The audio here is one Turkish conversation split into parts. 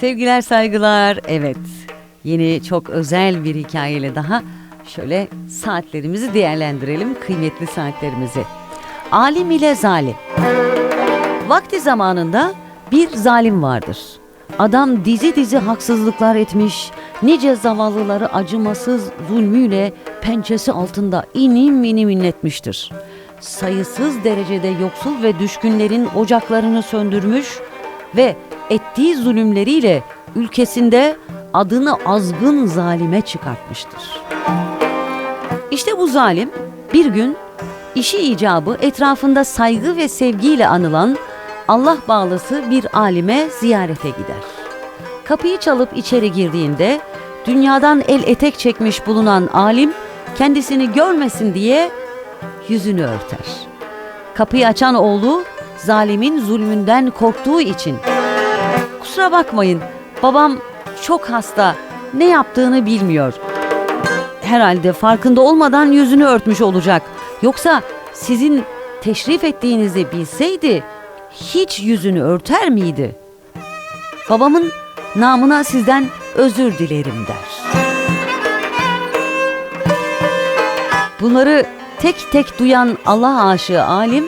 Sevgiler saygılar. Evet. Yeni çok özel bir hikayeyle daha şöyle saatlerimizi değerlendirelim. Kıymetli saatlerimizi. Alim ile zalim. Vakti zamanında bir zalim vardır. Adam dizi dizi haksızlıklar etmiş, nice zavallıları acımasız zulmüyle pençesi altında inim inim inletmiştir. Sayısız derecede yoksul ve düşkünlerin ocaklarını söndürmüş ve ettiği zulümleriyle ülkesinde adını azgın zalime çıkartmıştır. İşte bu zalim bir gün işi icabı etrafında saygı ve sevgiyle anılan Allah bağlısı bir alime ziyarete gider. Kapıyı çalıp içeri girdiğinde dünyadan el etek çekmiş bulunan alim kendisini görmesin diye yüzünü örter. Kapıyı açan oğlu zalimin zulmünden korktuğu için Kusura bakmayın babam çok hasta ne yaptığını bilmiyor. Herhalde farkında olmadan yüzünü örtmüş olacak. Yoksa sizin teşrif ettiğinizi bilseydi hiç yüzünü örter miydi? Babamın namına sizden özür dilerim der. Bunları tek tek duyan Allah aşığı alim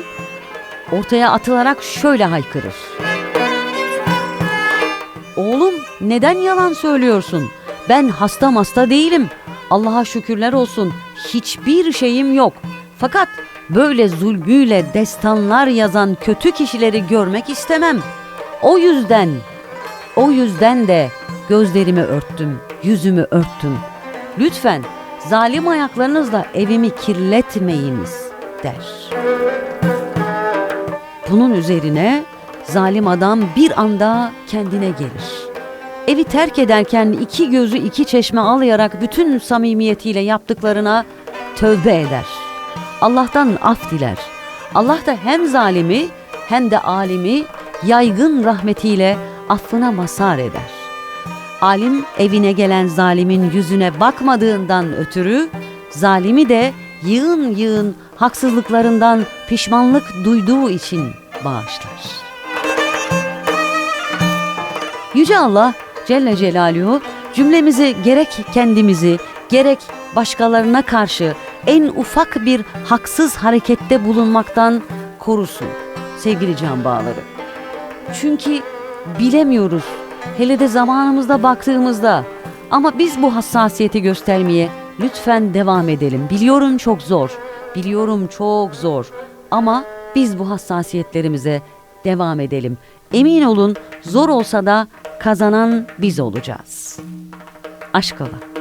ortaya atılarak şöyle haykırır. Oğlum neden yalan söylüyorsun? Ben hasta hasta değilim. Allah'a şükürler olsun. Hiçbir şeyim yok. Fakat böyle zulmüyle destanlar yazan kötü kişileri görmek istemem. O yüzden, o yüzden de gözlerimi örttüm, yüzümü örttüm. Lütfen zalim ayaklarınızla evimi kirletmeyiniz der. Bunun üzerine zalim adam bir anda kendine gelir. Evi terk ederken iki gözü iki çeşme ağlayarak bütün samimiyetiyle yaptıklarına tövbe eder. Allah'tan af diler. Allah da hem zalimi hem de alimi yaygın rahmetiyle affına mazhar eder. Alim evine gelen zalimin yüzüne bakmadığından ötürü zalimi de yığın yığın haksızlıklarından pişmanlık duyduğu için bağışlar. Yüce Allah Celle Celaluhu cümlemizi gerek kendimizi gerek başkalarına karşı en ufak bir haksız harekette bulunmaktan korusun sevgili can bağları. Çünkü bilemiyoruz hele de zamanımızda baktığımızda ama biz bu hassasiyeti göstermeye lütfen devam edelim. Biliyorum çok zor, biliyorum çok zor ama biz bu hassasiyetlerimize devam edelim. Emin olun zor olsa da kazanan biz olacağız. Aşk ola.